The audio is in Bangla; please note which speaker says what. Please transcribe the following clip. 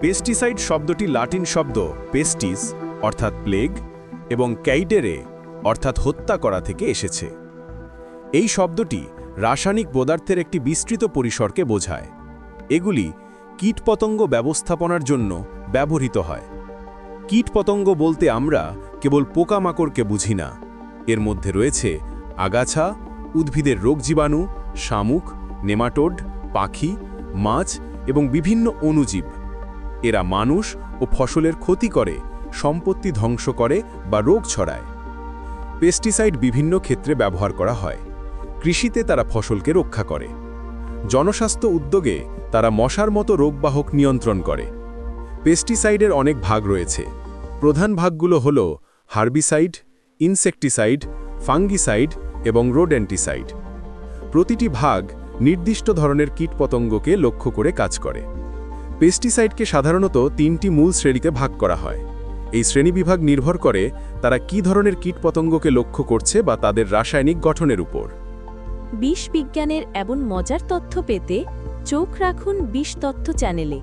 Speaker 1: পেস্টিসাইড শব্দটি লাটিন শব্দ পেস্টিস, অর্থাৎ প্লেগ, এবং ক্যাইডেরে অর্থাৎ হত্যা করা থেকে এসেছে। এই শব্দটি রাসায়নিক পদার্থের একটি বিস্তৃত পরিসরকে বোঝায়। এগুলি কীটপতঙ্গ ব্যবস্থাপনার জন্য ব্যবহৃত হয়। কীটপতঙ্গ বলতে আমরা কেবল পোকামাকড়কে বুঝি না। এর মধ্যে রয়েছে আগাছা, উদ্ভিদের রোগ জীবাণু, শামুক, নেমাটোড, পাখি, মাছ এবং বিভিন্ন অণুজীব। এরা মানুষ ও ফসলের ক্ষতি করে, সম্পত্তি ধ্বংস করে বা রোগ ছড়ায়। পেস্টিসাইড বিভিন্ন ক্ষেত্রে ব্যবহার করা হয়। কৃষিতে তারা ফসলকে রক্ষা করে। জনস্বাস্থ্য উদ্যোগে তারা মশার মতো রোগবাহক নিয়ন্ত্রণ করে। পেস্টিসাইডের অনেক ভাগ রয়েছে। প্রধান ভাগগুলো হল হার্বিসাইড, ইনসেকটিসাইড, ফাঙ্গিসাইড এবং রোডেন্টিসাইড। প্রতিটি ভাগ নির্দিষ্ট ধরনের কীটপতঙ্গকে লক্ষ্য করে কাজ করে। পেস্টিসাইডকে সাধারণত তিনটি মূল শ্রেণীতে ভাগ করা হয়। এই শ্রেণীবিভাগ নির্ভর করে তারা কি ধরনের কীটপতঙ্গকে লক্ষ্য করছে বা তাদের রাসায়নিক গঠনের উপর।
Speaker 2: বিষ বিজ্ঞানের এমন মজার তথ্য পেতে চোখ রাখুন বিষ তথ্য চ্যানেলে।